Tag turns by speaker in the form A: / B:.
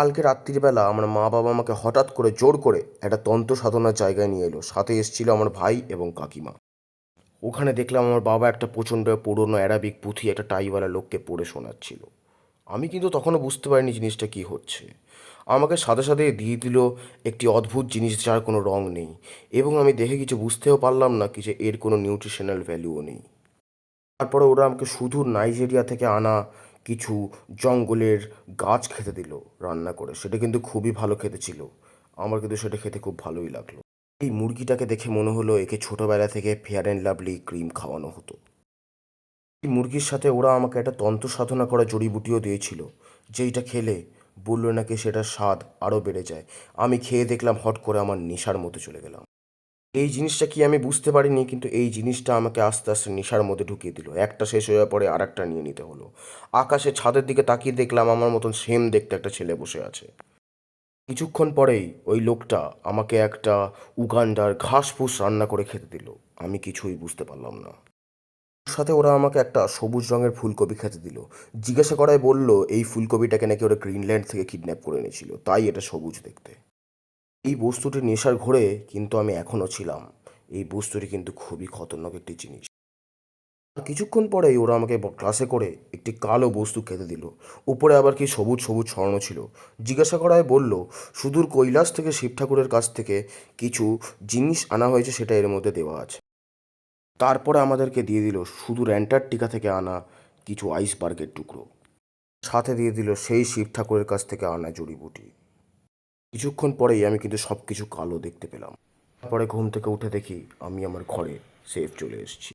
A: কালকে রাত্রিবেলা আমার মা বাবা আমাকে হঠাৎ করে জোর করে একটা তন্ত্র সাধনার জায়গায় নিয়ে এলো। সাথে এসেছিল আমার ভাই এবং কাকিমা। ওখানে দেখলাম আমার বাবা একটা প্রচণ্ড পুরনো অ্যারাবিক পুঁথি একটা টাইওয়ালা লোককে পড়ে শোনাচ্ছিল। আমি কিন্তু তখনও বুঝতে পারিনি জিনিসটা কী হচ্ছে। আমাকে সাথে সাথে দিয়ে দিল একটি অদ্ভুত জিনিস যার কোনো রং নেই এবং আমি দেখে কিছু বুঝতেও পারলাম না কি যে এর কোনো নিউট্রিশনাল ভ্যালুও নেই। তারপরে ওরা আমাকে শুধু নাইজেরিয়া থেকে আনা কিছু জঙ্গলের গাছ খেতে দিল। রান্না করে, সেটা কিন্তু খুবই ভালো খেতে ছিল। আমার কিন্তু সেটা খেতে খুব ভালোই লাগল। এই মুরগিটাকে দেখে মনে হলো একে ছোটোবেলা থেকে ফেয়ার অ্যান্ড লাভলি ক্রিম খাওয়ানো হতো। এই মুরগির সাথে ওরা আমাকে একটা তন্ত্র সাধনা করা জড়িবুটিও দিয়েছিল যেইটা খেলে বলল নাকি সেটার স্বাদ আরও বেড়ে যায়। আমি খেয়ে দেখলাম হট করে আমার নেশার মতো চলে গেলাম। এই জিনিসটা কি আমি বুঝতে পারিনি? কিন্তু এই জিনিসটা আমাকে আস্তে আস্তে নেশার মধ্যে ঢুকিয়ে দিল। একটা শেষ হয়ে পরে আর একটা নিয়ে নিতে হলো। আকাশে ছাদের দিকে তাকিয়ে দেখলাম আমার মতন সেম দেখতে একটা ছেলে বসে আছে। কিছুক্ষণ পরেই ওই লোকটা আমাকে একটা উগান্ডার ঘাস ফুস রান্না করে খেতে দিল। আমি কিছুই বুঝতে পারলাম না। সাথে ওরা আমাকে একটা সবুজ রঙের ফুলকপি খেতে দিল। জিজ্ঞাসা করায় বলল, এই ফুলকপিটাকে নাকি ওরা গ্রিনল্যান্ড থেকে কিডন্যাপ করে এনেছিল। তাই এটা সবুজ দেখতে। এই বস্তুটি নেশার ঘোরে কিন্তু আমি এখনও ছিলাম। এই বস্তুটি কিন্তু খুবই খতরনাক একটি জিনিস। আর কিছুক্ষণ পরেই ওরা আমাকে ক্লাসে করে একটি কালো বস্তু খেতে দিল। উপরে আবার কি সবুজ সবুজ ছড়ানো ছিল। জিজ্ঞাসা করায় বলল, সুদূর কৈলাস থেকে শিব ঠাকুরের কাছ থেকে কিছু জিনিস আনা হয়েছে, সেটা এর মধ্যে দেওয়া আছে। তারপরে আমাদেরকে দিয়ে দিল সুদূর অ্যান্টার্কটিকা থেকে আনা কিছু আইসবার্গের টুকরো। সাথে দিয়ে দিল সেই শিব ঠাকুরের কাছ থেকে আনা জড়িবুটি। কিছুক্ষণ পরেই আমি কিন্তু সব কিছু কালো দেখতে পেলাম। তারপরে ঘুম থেকে উঠে দেখি আমি আমার ঘরে সেফ চলে এসেছি।